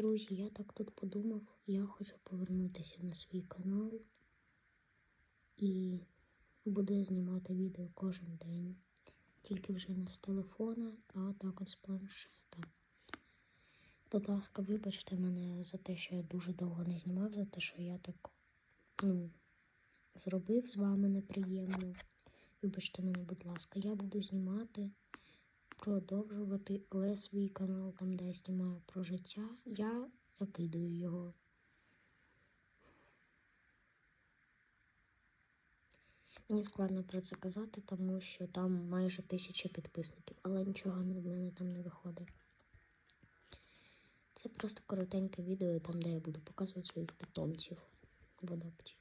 Друзі, я так тут подумав, я хочу повернутися на свій канал і буду знімати відео кожен день. Тільки вже не з телефона, а так от з планшета. Будь ласка, вибачте мене за те, що я дуже довго не знімав, за те, що я так ну, зробив з вами неприємно. Вибачте мене, будь ласка, я буду знімати, продовжувати, але свій канал, там, де я знімаю про життя, я закидую його. Мені складно про це казати, тому що там майже тисяча підписників, але нічого від мене там не виходить. Це просто коротеньке відео, там, де я буду показувати своїх питомців в адапті.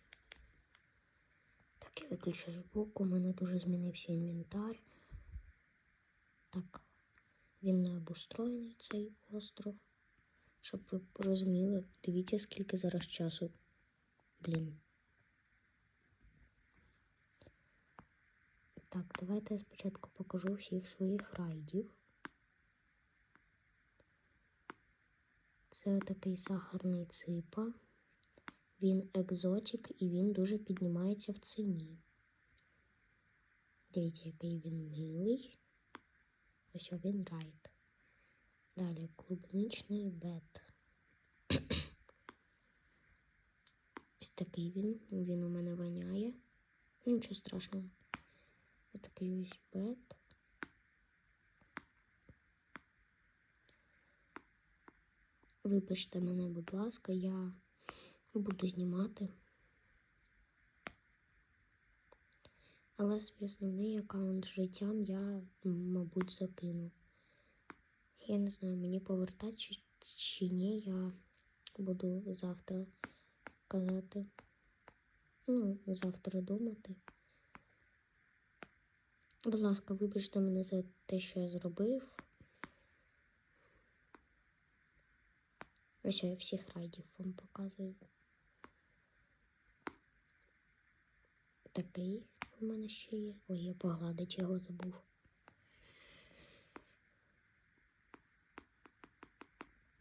Так, я виключу звук, у мене дуже змінився інвентар. Так, він не обустроєний, цей остров. Щоб ви розуміли, дивіться, скільки зараз часу. Блін. Так, давайте я спочатку покажу всіх своїх райдів. Це такий сахарний ципа. Він екзотик і він дуже піднімається в ціні. Дивіться, який він милий. Ось він райд. Далі клубничний бет. Ось такий він. Він у мене воняє. Нічого страшного. Ось такий ось бет. Вибачте мене, будь ласка, я буду знімати. Але свій основний аккаунт з життям я, мабуть, закину. Я не знаю, мені повертати чи, чи ні, я буду завтра казати. Ну, завтра думати. Будь ласка, вибачте мене за те, що я зробив. Ось я всіх райдів вам показую. Такий у мене ще є. Ой, я погладить його забув.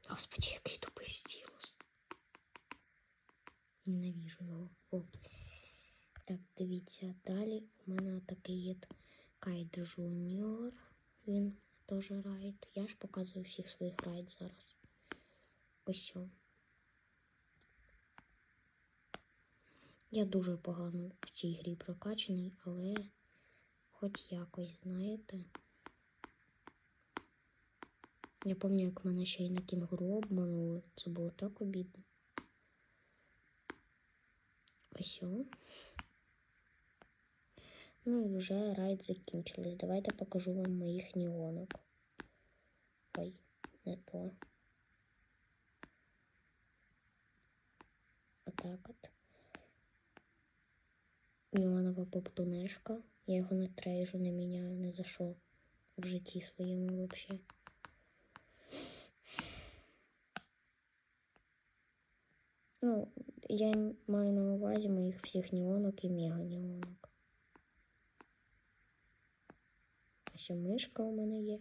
Господи, який тупий стілус. Ненавіжу його. О. Так, дивіться, далі у мене такий є Кайд Жуніор. Він теж райд. Я ж показую всіх своїх райд зараз. Ось. о. Я дуже погано в цій грі прокачаний, але хоч якось, знаєте. Я пам'ятаю, як мене ще й на кінгуру обманули. Це було так обідно. Ось. Ну і вже райд закінчились. Давайте покажу вам моїх неонок. Ой, не то. Отак от. Неонова поптунешка. Я його не трейжу, не міняю ні за що в житті своєму взагалі. Ну, я маю на увазі моїх всіх неонок і мега неонок. Ось мишка у мене є.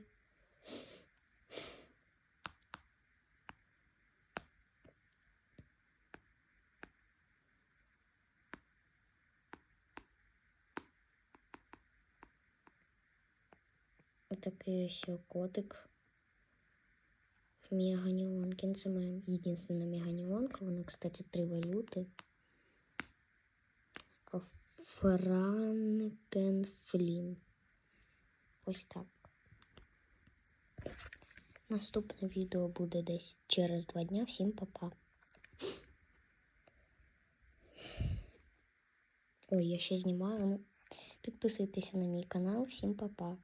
Отакий ось котик. Меганіонкін. Це моя єдина меганіонка. Вона, кстати, три валюти. Франкенфлін. Ось так. Наступне відео буде десь через два дня. Всім па-па. Ой, я ще знімаю. Ну, підписуйтеся на мій канал. Всім па-па.